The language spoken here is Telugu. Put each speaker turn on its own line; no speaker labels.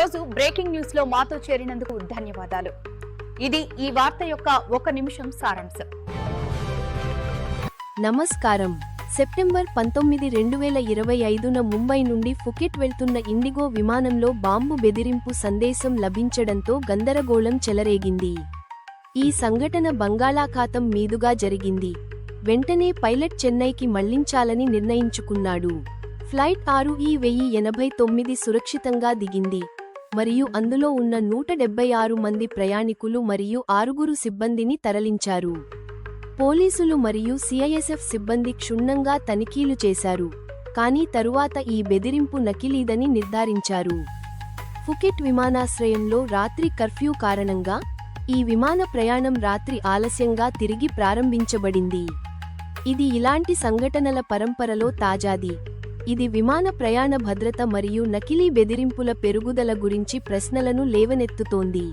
ఈరోజు బ్రేకింగ్ న్యూస్లో మాతో చేరినందుకు ధన్యవాదాలు. ఇది ఈ వార్త యొక్క ఒక నిమిషం సారాంశం.
నమస్కారం. సెప్టెంబర్ పంతొమ్మిది రెండు వేల ఇరవై ఐదున ముంబై నుండి ఫుకెట్ వెళ్తున్న ఇండిగో విమానంలో బాంబు బెదిరింపు సందేశం లభించడంతో గందరగోళం చెలరేగింది. ఈ సంఘటన బంగాళాఖాతం మీదుగా జరిగింది. వెంటనే పైలట్ చెన్నైకి మళ్ళించాలని నిర్ణయించుకున్నాడు. ఫ్లైట్ ఆరు ఈ వెయ్యి ఎనభై తొమ్మిది సురక్షితంగా దిగింది. మరియు అందులో ఉన్న నూట డెబ్బై ఆరు మంది ప్రయాణికులు మరియు ఆరుగురు సిబ్బందిని తరలించారు. పోలీసులు మరియు సిఐఎస్ఎఫ్ సిబ్బంది క్షుణ్ణంగా తనిఖీలు చేశారు కానీ తరువాత ఈ బెదిరింపు నకిలీదని నిర్ధారించారు. ఫుకెట్ విమానాశ్రయంలో రాత్రి కర్ఫ్యూ కారణంగా ఈ విమాన ప్రయాణం రాత్రి ఆలస్యంగా తిరిగి ప్రారంభించబడింది. ఇది ఇలాంటి సంఘటనల పరంపరలో తాజాది. ఇది విమాన ప్రయాణ భద్రత మరియు నకిలీ బెదిరింపుల పెరుగుదల గురించి ప్రశ్నలను లేవనెత్తుతోంది.